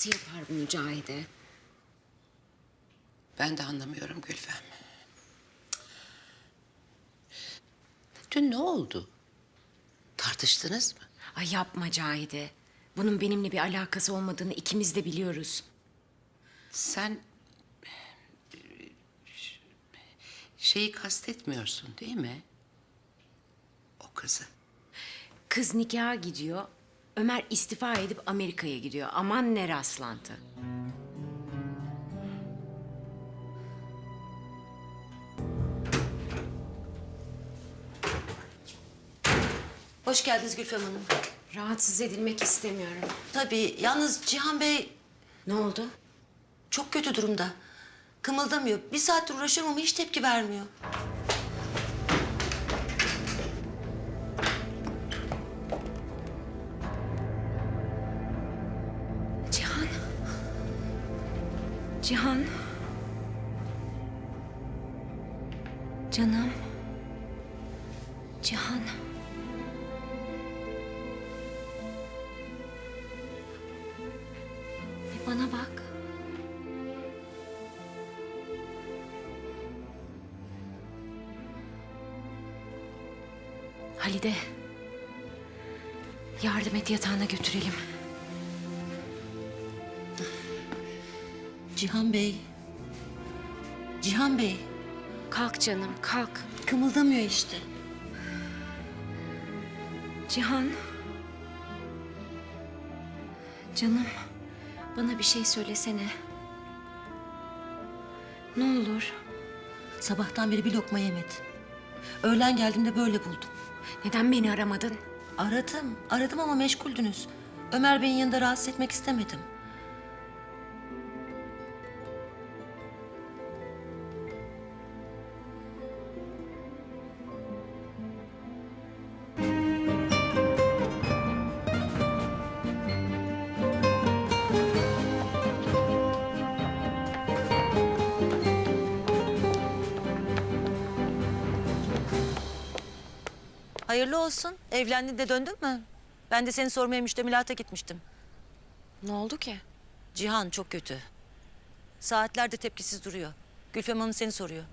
Nasıl yapar bunu Cahide? Ben de anlamıyorum Gülfem. Dün ne oldu? Tartıştınız mı? Ay yapma Cahide. Bunun benimle bir alakası olmadığını ikimiz de biliyoruz. Sen şeyi kastetmiyorsun değil mi? O kızı. Kız nikaha gidiyor. Ömer istifa edip Amerika'ya gidiyor. Aman ne rastlantı. Hoş geldiniz Gülfem Hanım. Rahatsız edilmek istemiyorum. Tabii yalnız Cihan Bey Ne oldu? çok kötü durumda. Kımıldamıyor. Bir saattir uğraşıyorum ama hiç tepki vermiyor. Cihan. Canım. Cihan. Bir bana bak. Halide. Yardım et yatağına götürelim. Cihan Bey. Cihan Bey. Kalk canım, kalk. Kımıldamıyor işte. Cihan. Canım, bana bir şey söylesene. Ne olur. Sabahtan beri bir lokma yemedi. Öğlen geldiğimde böyle buldum. Neden beni aramadın? Aradım, aradım ama meşguldünüz. Ömer Bey'in yanında rahatsız etmek istemedim. Hayırlı olsun. Evlendin de döndün mü? Ben de seni sormaya müştemilata gitmiştim. Ne oldu ki? Cihan çok kötü. Saatlerdir tepkisiz duruyor. Gülfem Hanım seni soruyor.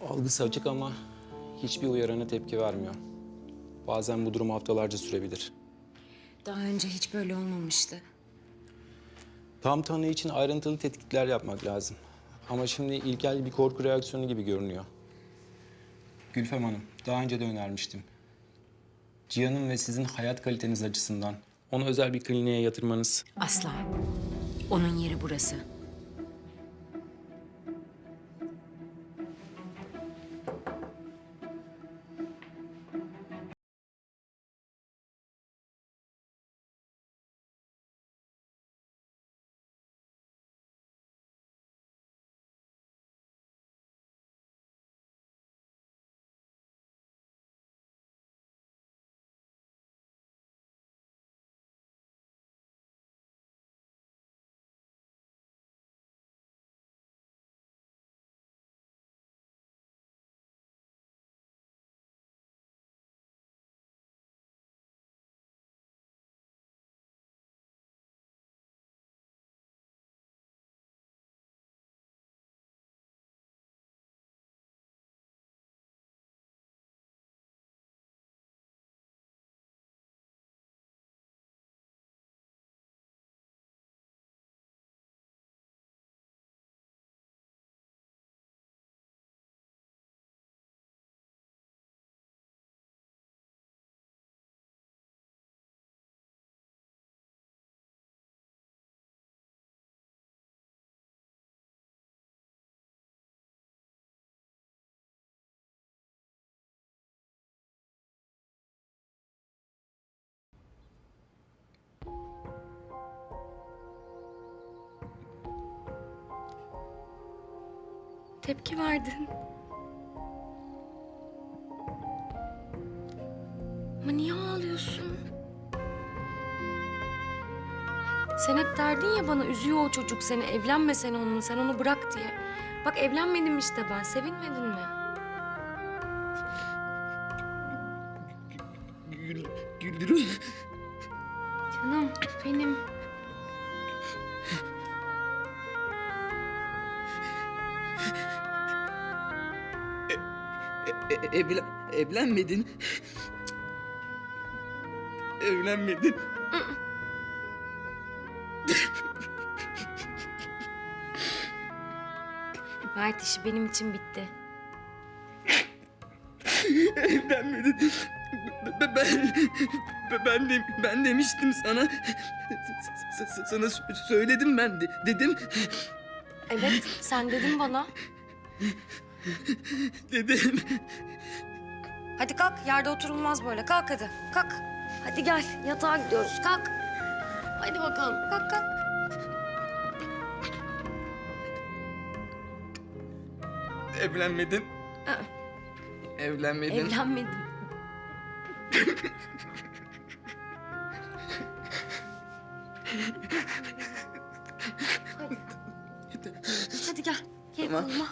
Algısı açık ama hiçbir uyarana tepki vermiyor. Bazen bu durum haftalarca sürebilir. Daha önce hiç böyle olmamıştı. Tam tanı için ayrıntılı tetkikler yapmak lazım. Ama şimdi ilkel bir korku reaksiyonu gibi görünüyor. Gülfem Hanım, daha önce de önermiştim. Cihan'ın ve sizin hayat kaliteniz açısından onu özel bir kliniğe yatırmanız Asla. Onun yeri burası. Tepki verdin. Ama niye ağlıyorsun? Sen hep derdin ya bana üzüyor o çocuk seni, evlenme sen onunla, sen onu bırak diye. Bak evlenmedim işte ben. Sevinmedin mi? Gül, Güldürü. Canım benim. E, e- evlen, evlenmedin. Evlenmedin. Mert işi benim için bitti. Evlenmedin. Ben ben de, ben demiştim sana. Sana sö- söyledim ben de, dedim. Evet sen dedin bana. Dedim. Hadi kalk yerde oturulmaz böyle. Kalk hadi. Kalk. Hadi gel yatağa gidiyoruz. Kalk. Hadi bakalım. Kalk kalk. Evlenmedin. Aa. Evlenmedin. Evlenmedim. Hadi gel. Gel Tamam. koluma.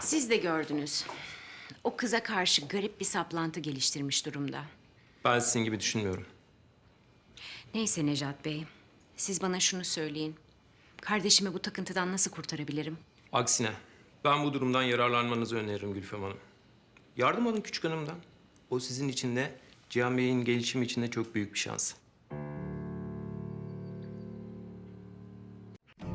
Siz de gördünüz. O kıza karşı garip bir saplantı geliştirmiş durumda. Ben sizin gibi düşünmüyorum. Neyse Necat Bey, siz bana şunu söyleyin. Kardeşimi bu takıntıdan nasıl kurtarabilirim? Aksine ben bu durumdan yararlanmanızı öneririm Gülfem Hanım. Yardım alın küçük hanımdan. O sizin için de Cihan Bey'in gelişimi için de çok büyük bir şans.